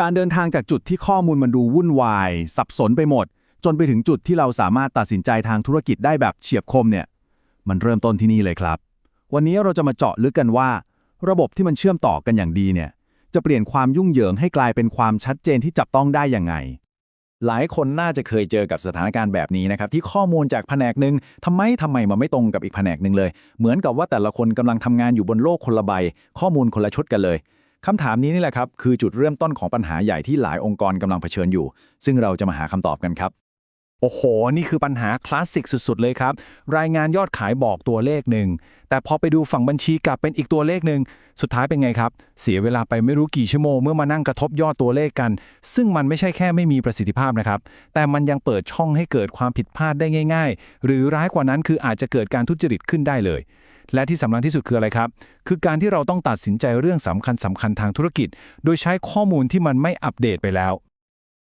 การเดินทางจากจุดที่ข้อมูลมันดูวุ่นวาย สับสนไปหมด จนไปถึงจุดที่เราสามารถตัดสินใจทางธุรกิจได้แบบเฉียบคมเนี่ย มันเริ่มต้นที่นี่เลยครับ วันนี้เราจะมาเจาะลึกกันว่า ระบบที่มันเชื่อมต่อกันอย่างดีเนี่ย จะเปลี่ยนความยุ่งเหยิงให้กลายเป็นความชัดเจนที่จับต้องได้ยังไง หลายคนน่าจะเคยเจอกับสถานการณ์แบบนี้นะครับ ที่ข้อมูลจากแผนกหนึ่งทำไมทำไมมันไม่ตรงกับอีกแผนกหนึ่งเลย เหมือนกับว่าแต่ละคนกำลังทำงานอยู่บนโลกคนละใบ ข้อมูลคนละชุดกันเลย คำถามนี้นี่แหละครับ คือจุดเริ่มต้นของปัญหาใหญ่ที่หลายองค์กรกำลังเผชิญอยู่ ซึ่งเราจะมาหาคำตอบกันครับ โอ้โห นี่คือปัญหาคลาสสิกสุดๆ เลยครับ รายงานยอดขายบอกตัวเลขหนึ่ง แต่พอไปดูฝั่งบัญชีกลับเป็นอีกตัวเลขหนึ่ง สุดท้ายเป็นไงครับ เสียเวลาไปไม่รู้กี่ชั่วโมงเมื่อมานั่งกระทบยอดตัวเลขกัน ซึ่งมันไม่ใช่แค่ไม่มีประสิทธิภาพนะครับ แต่มันยังเปิดช่องให้เกิดความผิดพลาดได้ง่าย ๆ หรือร้ายกว่านั้นคืออาจจะเกิดการทุจริตขึ้นได้เลย และที่สำคัญที่สุดคืออะไรครับ คือการที่เราต้องตัดสินใจเรื่องสำคัญสำคัญทางธุรกิจ โดยใช้ข้อมูลที่มันไม่อัปเดตไปแล้ว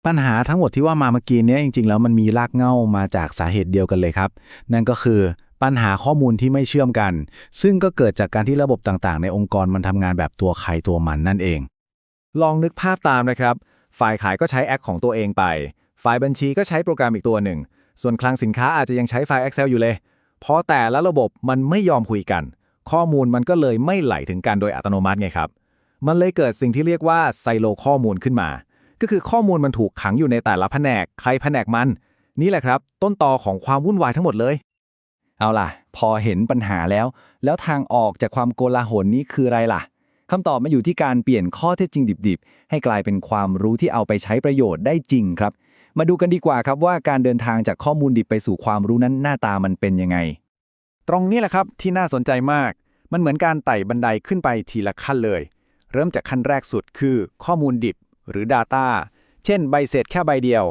ปัญหาทั้งหมดที่ว่ามาเมื่อกี้เนี้ยจริง ๆ แล้วมันมีรากเหง้ามาจากสาเหตุเดียวกันเลยครับ นั่นก็คือปัญหาข้อมูลที่ไม่เชื่อมกัน ซึ่งก็เกิดจากการที่ระบบต่างๆ ในองค์กรมันทำงานแบบตัวใครตัวมันนั่นเอง ลองนึกภาพตามนะครับ ฝ่ายขายก็ใช้แอคของตัวเองไป ฝ่ายบัญชีก็ใช้โปรแกรมอีกตัวหนึ่ง ส่วนคลังสินค้าอาจจะยังใช้ไฟล์ Excel อยู่เลยเพราะแต่ละระบบมันไม่ยอมคุยกัน ข้อมูลมันก็เลยไม่ไหลถึงกันโดยอัตโนมัติไงครับ มันเลยเกิดสิ่งที่เรียกว่าไซโลข้อมูลขึ้นมา ก็คือข้อมูลมันถูกขังอยู่ในแต่ละแผนก ใครแผนกมัน นี่แหละครับ ต้นตอของความวุ่นวายทั้งหมดเลย เอาล่ะ พอเห็นปัญหาแล้ว แล้วทางออกจากความโกลาหลนี้คืออะไรล่ะคำตอบมาอยู่ที่การเปลี่ยนข้อเท็จจริงดิบๆ ให้กลายเป็นความรู้ที่เอาไปใช้ประโยชน์ได้จริงครับ มาดูกันดีกว่าครับว่าการเดินทางจากข้อมูลดิบไปสู่ความรู้นั้นหน้าตามันเป็นยังไง ตรงนี้แหละครับที่น่าสนใจมาก มันเหมือนการไต่บันไดขึ้นไปทีละขั้นเลย เริ่มจากขั้นแรกสุดคือ ข้อมูลดิบหรือ Data เช่น ใบเสร็จแค่ใบเดียว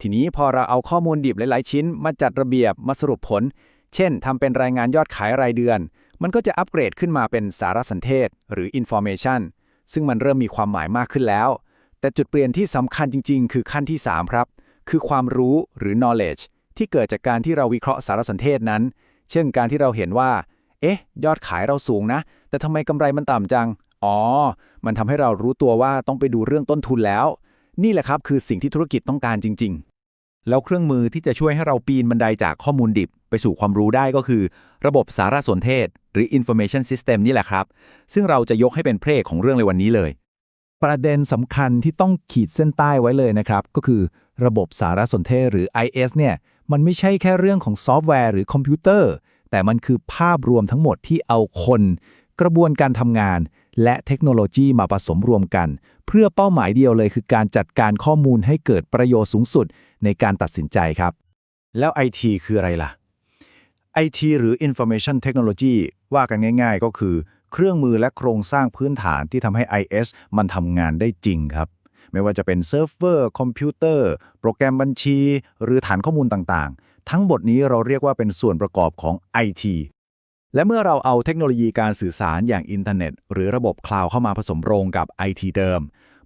ทีนี้พอเราเอาข้อมูลดิบหลาย ๆ ชิ้น มาจัดระเบียบมาสรุปผล เช่นทำเป็นรายงานยอดขายรายเดือน มันก็จะอัปเกรดขึ้นมาเป็นสารสนเทศ หรือ Information ซึ่งมันเริ่มมีความหมายมากขึ้นแล้ว แต่จุดเปลี่ยนที่สำคัญจริง ๆ คือขั้นที่ 3 ครับ คือความรู้หรือ knowledge ที่เกิดจากการที่เราวิเคราะห์สารสนเทศนั้น เช่นการที่เราเห็นว่า เอ๊ะ ยอดขายเราสูงนะ แต่ทำไมกำไรมันต่ำจัง อ๋อ มันทำให้เรารู้ตัวว่าต้องไปดูเรื่องต้นทุนแล้ว นี่แหละครับคือสิ่งที่ธุรกิจต้องการจริง ๆ แล้วเครื่องมือที่จะช่วยให้เราปีนบันไดจากข้อมูลดิบ ไปสู่ความรู้ได้ก็คือ ระบบสารสนเทศ หรือ information system นี่แหละครับ ซึ่งเราจะยกให้เป็นเพลงของเรื่องในวันนี้เลย ประเด็นสำคัญที่ต้องขีดเส้นใต้ไว้เลยนะครับ ก็คือ ระบบสารสนเทศหรือ IS เนี่ย มันไม่ใช่แค่เรื่องของซอฟต์แวร์หรือคอมพิวเตอร์ แต่มันคือภาพรวมทั้งหมดที่เอาคน กระบวนการทำงาน และเทคโนโลยีมาผสมรวมกัน เพื่อเป้าหมายเดียวเลยคือการจัดการข้อมูลให้เกิดประโยชน์สูงสุดในการตัดสินใจครับ แล้ว IT คืออะไรล่ะ IT หรือ Information Technology ว่ากันง่าย ๆ ก็คือ เครื่องมือและโครงสร้างพื้นฐานที่ทำให้ IS มันทำงานได้จริงครับ ไม่ว่าจะเป็นเซิร์ฟเวอร์คอมพิวเตอร์ โปรแกรมบัญชี หรือฐานข้อมูลต่างๆ ทั้งหมดนี้เราเรียกว่าเป็นส่วนประกอบของ IT และเมื่อเราเอาเทคโนโลยีการสื่อสารอย่างอินเทอร์เน็ต หรือระบบคลาวด์เข้ามาผสมโรงกับ IT เดิม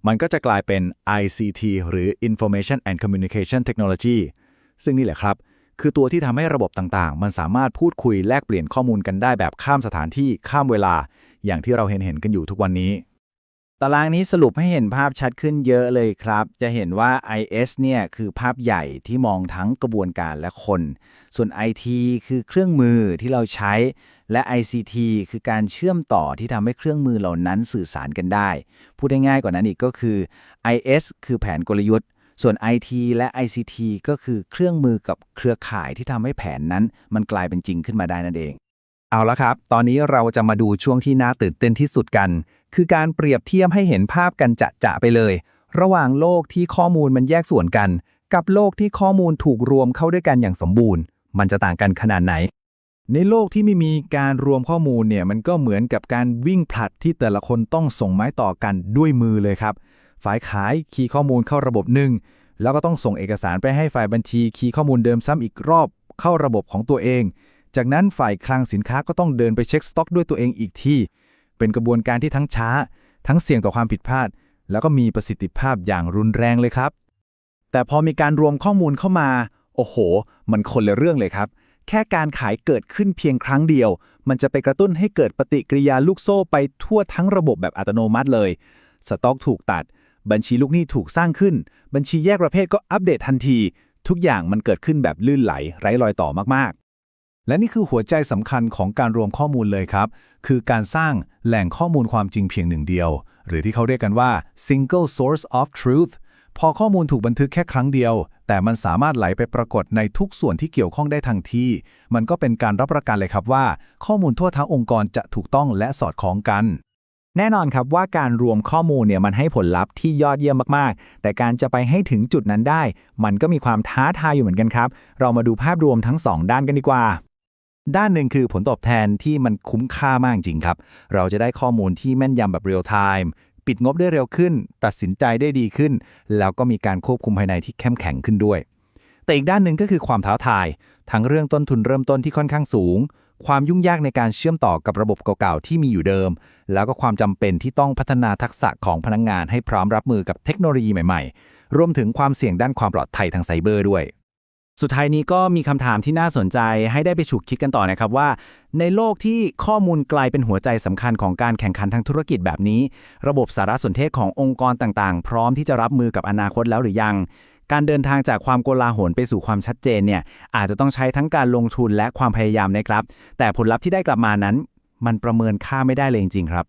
มันก็จะกลายเป็น ICT หรือ Information and Communication Technology ซึ่งนี่แหละครับ คือตัวที่ทำให้ระบบต่างๆ มันสามารถพูดคุยแลกเปลี่ยนข้อมูลกันได้แบบข้ามสถานที่ข้ามเวลา อย่างที่เราเห็นเห็นกันอยู่ทุกวันนี้ ตารางนี้สรุปให้เห็นภาพชัดขึ้นเยอะเลยครับ จะเห็นว่า IS เนี่ยคือภาพใหญ่ที่มองทั้งกระบวนการและคน ส่วน IT คือเครื่องมือที่เราใช้ และ ICT คือการเชื่อมต่อที่ทำให้เครื่องมือเหล่านั้นสื่อสารกันได้ พูดได้ง่ายกว่านั้นอีกก็คือ IS คือแผนกลยุทธ์ ส่วน IT และ ICT ก็คือเครื่องมือกับเครือข่ายที่ทำให้แผนนั้น มันกลายเป็นจริงขึ้นมาได้นั่นเอง เอาละครับ ตอนนี้เราจะมาดูช่วงที่น่าตื่นเต้นที่สุดกัน คือการเปรียบเทียบให้เห็นภาพกันจะจะไปเลย ระหว่างโลกที่ข้อมูลมันแยกส่วนกัน กับโลกที่ข้อมูลถูกรวมเข้าด้วยกันอย่างสมบูรณ์ มันจะต่างกันขนาดไหน ในโลกที่ไม่มีการรวมข้อมูลเนี่ยมันก็เหมือนกับการวิ่งผลัดที่แต่ละคนต้องส่งไม้ต่อกันด้วยมือเลยครับ ฝ่ายขายคีย์ข้อมูลเข้าระบบหนึ่งแล้วก็ต้องส่งเอกสารไปให้ฝ่ายบัญชีคีย์ข้อมูลเดิมซ้ำอีกรอบเข้าระบบของตัวเอง จากนั้นฝ่ายคลังสินค้าก็ต้องเดินไปเช็คสต็อกด้วยตัวเองอีกที่ เป็นกระบวนการที่ทั้งช้า ทั้งเสี่ยงต่อความผิดพลาด แล้วก็มีประสิทธิภาพอย่างรุนแรงเลยครับ แต่พอมีการรวมข้อมูลเข้ามา โอ้โห มันคนละเรื่องเลยครับ แค่การขายเกิดขึ้นเพียงครั้งเดียว มันจะไปกระตุ้นให้เกิดปฏิกิริยาลูกโซ่ไปทั่วทั้งระบบแบบอัตโนมัติเลย สต็อกถูกตัด บัญชีลูกหนี้ถูกสร้างขึ้น บัญชีแยกประเภทก็อัปเดตทันที ทุกอย่างมันเกิดขึ้นแบบลื่นไหลไร้รอยต่อมาก และนี่คือหัวใจสำคัญของการรวมข้อมูลเลยครับ คือการสร้างแหล่งข้อมูลความจริงเพียงหนึ่งเดียว หรือที่เขาเรียกกันว่า single source of truth พอข้อมูลถูกบันทึกแค่ครั้งเดียว แต่มันสามารถไหลไปปรากฏในทุกส่วนที่เกี่ยวข้องได้ทันที มันก็เป็นการรับประกันเลยครับว่า ข้อมูลทั่วทั้งองค์กรจะถูกต้องและสอดคล้องกัน แน่นอนครับว่าการรวมข้อมูลเนี่ยมันให้ผลลัพธ์ที่ยอดเยี่ยมมากๆ แต่การจะไปให้ถึงจุดนั้นได้ มันก็มีความท้าทายอยู่เหมือนกันครับ เรามาดูภาพรวมทั้ง 2 ด้านกันดีกว่า ด้านหนึ่งคือผลตอบแทนที่มันคุ้มค่ามากจริงครับ เราจะได้ข้อมูลที่แม่นยำแบบเรียลไทม์ปิดงบได้เร็วขึ้น ตัดสินใจได้ดีขึ้น แล้วก็มีการควบคุมภายในที่เข้มแข็งขึ้นด้วย แต่อีกด้านหนึ่งก็คือความท้าทาย ทั้งเรื่องต้นทุนเริ่มต้นที่ค่อนข้างสูง ความยุ่งยากในการเชื่อมต่อกับระบบเก่าๆที่มีอยู่เดิม แล้วก็ความจำเป็นที่ต้องพัฒนาทักษะของพนักงงานให้พร้อมรับมือกับเทคโนโลยีใหม่ ๆ รวมถึงความเสี่ยงด้านความปลอดภัยทางไซเบอร์ด้วย สุดท้ายนี้ก็มีคำถามที่น่าสนใจให้ได้ไปฉุกคิดกันต่อนะครับว่า ในโลกที่ข้อมูลกลายเป็นหัวใจสำคัญของการแข่งขันทางธุรกิจแบบนี้ ระบบสารสนเทศขององค์กรต่างๆ พร้อมที่จะรับมือกับอนาคตแล้วหรือยัง การเดินทางจากความโกลาหลไปสู่ความชัดเจนเนี่ยอาจจะต้องใช้ทั้งการลงทุนและความพยายามนะครับ แต่ผลลัพธ์ที่ได้กลับมานั้น มันประเมินค่าไม่ได้เลยจริงๆครับ